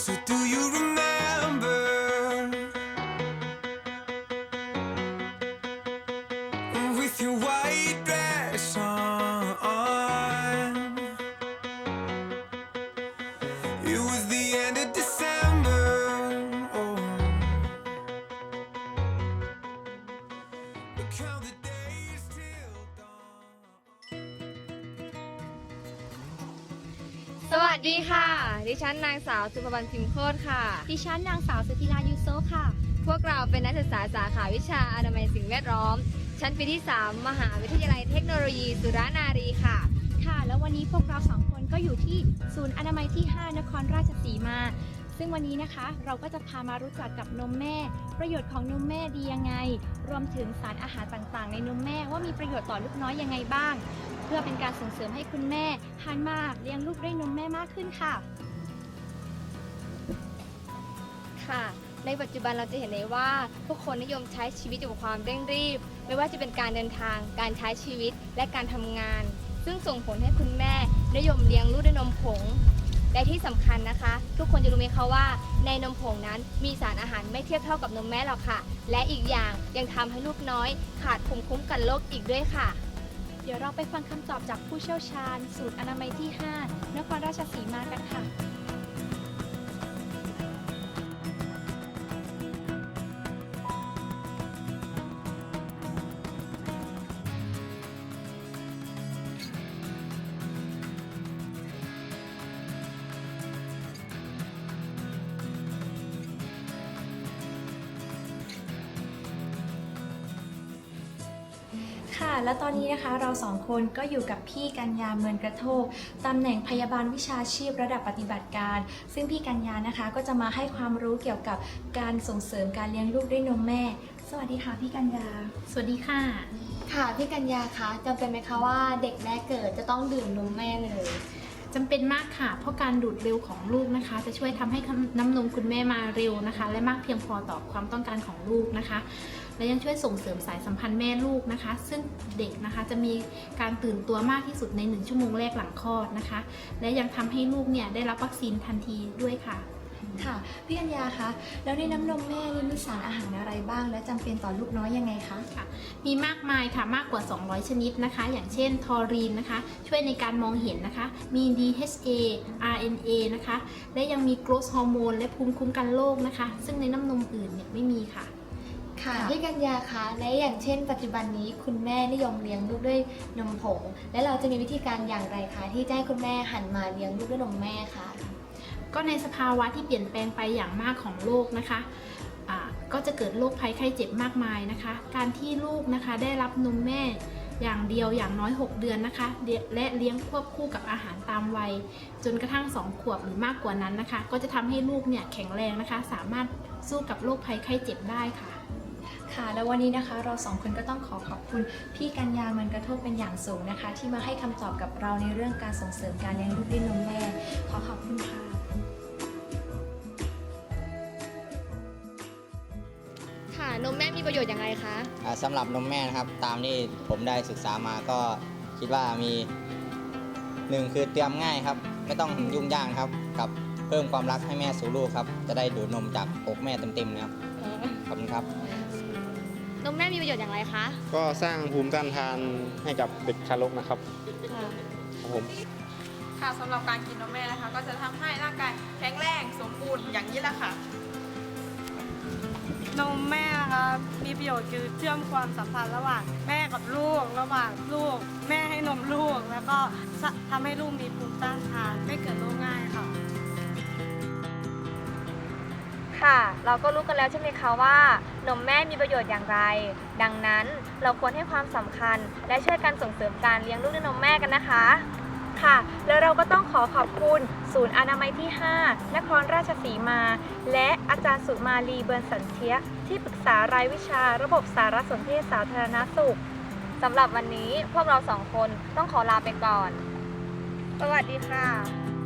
So do you สวัสดีค่ะ ดิฉันนางสาวสุภวรรณพิมพ์โคตรค่ะ ดิฉันนางสาวสุธิรายูโซค่ะ พวกเราเป็นนักศึกษาสาขาวิชาอนามัยสิ่งแวดล้อม ชั้นปีที่ 3 มหาวิทยาลัยเทคโนโลยี สุรานารีค่ะ ค่ะ แล้ววันนี้พวกเราสองคนก็อยู่ที่ศูนย์อนามัยที่ 5 นครราชสีมา ซึ่งวันนี้นะคะเราก็จะพามารู้จักกับนมแม่ ประโยชน์ของนมแม่ดียังไง รวมถึงสารอาหารต่างๆ ในนมแม่ว่ามีประโยชน์ต่อลูกน้อยยังไงบ้างเพื่อเป็นการส่งเสริมให้คุณแม่หันมาเลี้ยงลูกด้วยนมแม่มากขึ้นค่ะ ค่ะ ในปัจจุบันเราจะเห็นเลยว่าผู้คนนิยมใช้ชีวิตอยู่กับความเร่งรีบ ไม่ว่าจะเป็นการเดินทาง การใช้ชีวิตและการทำงาน ซึ่งส่งผลให้คุณแม่นิยมเลี้ยงลูกด้วยนมผง และที่สำคัญนะคะ ทุกคนจะรู้ไหมคะว่า ในนมผงนั้นมีสารอาหารไม่เทียบเท่ากับนมแม่หรอกค่ะ และอีกอย่างยังทำให้ลูกน้อย ขาดภูมิคุ้มกันโรคอีกด้วยค่ะ เดี๋ยวเราไปฟังคำตอบจากผู้เชี่ยวชาญสูตรอนามัยที่ 5 นครราชสีมากันค่ะ ค่ะ และตอนนี้นะคะเราสองคนก็อยู่กับพี่กัญญาเมืองกระโทกตำแหน่งพยาบาลวิชาชีพระดับปฏิบัติการ ซึ่งพี่กัญญานะคะก็จะมาให้ความรู้เกี่ยวกับการส่งเสริมการเลี้ยงลูกด้วยนมแม่ สวัสดีค่ะพี่กัญญา สวัสดีค่ะ ค่ะพี่กัญญาคะจำเป็นไหมคะว่าเด็กแรกเกิดจะต้องดื่มนมแม่เลยจำเป็นมากค่ะ เพราะการดูดเร็วของลูกนะคะ จะช่วยทำให้น้ำนมคุณแม่มาเร็วนะคะ และมากเพียงพอต่อความต้องการของลูกนะคะ และยังช่วยส่งเสริมสายสัมพันธ์แม่ลูกนะคะ ซึ่งเด็กนะคะจะมีการตื่นตัวมากที่สุดใน 1 ชั่วโมงแรกหลังคลอดนะคะ และยังทำให้ลูกเนี่ยได้รับวัคซีนทันทีด้วยค่ะค่ะพี่กัญญาคะแล้วในน้ำนมแม่นี่มีสารอาหารอะไรบ้าง และจำเป็นต่อลูกน้อยยังไงคะมีมากมายค่ะมากกว่า 200 ชนิดนะคะ อย่างเช่นทอรีนนะคะ ช่วยในการมองเห็นนะคะ มี DHA RNA นะคะ และยังมี growth hormone และภูมิคุ้มกันโรคนะคะ ซึ่งในน้ำนมอื่นเนี่ยไม่มีค่ะ ค่ะค่ะ พี่กัญญาคะและอย่างเช่น ปัจจุบันนี้คุณแม่นิยมเลี้ยงลูกด้วยนมผง และเราจะมีวิธีการอย่างไรคะที่จะให้คุณแม่หันมาเลี้ยงลูกด้วยนมแม่คะ ก็ในสภาวะที่เปลี่ยนแปลงไปอย่างมากของโลกนะคะอ่าก็จะเกิดโรคภัยไข้เจ็บมากมายนะคะ การที่ลูกนะคะได้รับนมแม่อย่างเดียวอย่างน้อย 6 เดือนนะคะเลี้ยและเลี้ยงควบคู่กับอาหารตามวัย จนกระทั่ง 2 ขวบหรือมากกว่านั้นนะคะ ก็จะทำให้ลูกเนี่ยแข็งแรงนะคะ สามารถสู้กับโรคภัยไข้เจ็บได้ค่ะ ค่ะ แล้ววันนี้นะคะเราสองคนก็ต้องขอขอบคุณพี่กัญญาเมืองกระโทกเป็นอย่างสูงนะคะ ที่มาให้คำตอบกับเราในเรื่องการส่งเสริมการเลี้ยงลูกด้วยนมแม่ขอขอบคุณค่ะค่ะนมแม่มีประโยชน์อย่างไรคะอ่าสำหรับนมแม่นะครับตามที่ผมได้ศึกษามาก็คิดว่ามีหนึ่งคือเตรียมง่ายครับ ไม่ต้องยุ่งยากครับกับเพิ่มความรักให้แม่สู่ลูกครับ จะได้ดูดนมจากอกแม่เต็มๆนะครับขอบคุณครับ นมแม่มีประโยชน์อย่างไรคะก็สร้างภูมิต้านทานให้กับเด็กทารกนะครับค่ะครับผมค่ะสำหรับการกินนมแม่นะคะ ก็จะทำให้ร่างกายแข็งแรงสมบูรณ์อย่างนี้แหละค่ะ นมแม่นะคะมีประโยชน์คือเชื่อมความสัมพันธ์ระหว่างแม่กับลูก ระหว่างลูก แม่ให้นมลูก แล้วก็ทำให้ลูกมีภูมิต้านทานไม่เกิดโรคง่ายค่ะ ค่ะ เราก็รู้กันแล้วใช่ไหมคะว่านมแม่มีประโยชน์อย่างไร ดังนั้นเราควรให้ความสำคัญ และช่วยกันส่งเสริมการเลี้ยงลูกด้วยนมแม่กันนะคะ ค่ะ แล้วเราก็ต้องขอขอบคุณ ศูนย์อนามัยที่ 5 นครราชสีมา และอาจารย์สุมาลีเบิร์นสันเทียที่ปรึกษารายวิชาระบบสารสนเทศสาธารณสุขสำหรับวันนี้พวกเราสองคนต้องขอลาไปก่อน สวัสดีค่ะ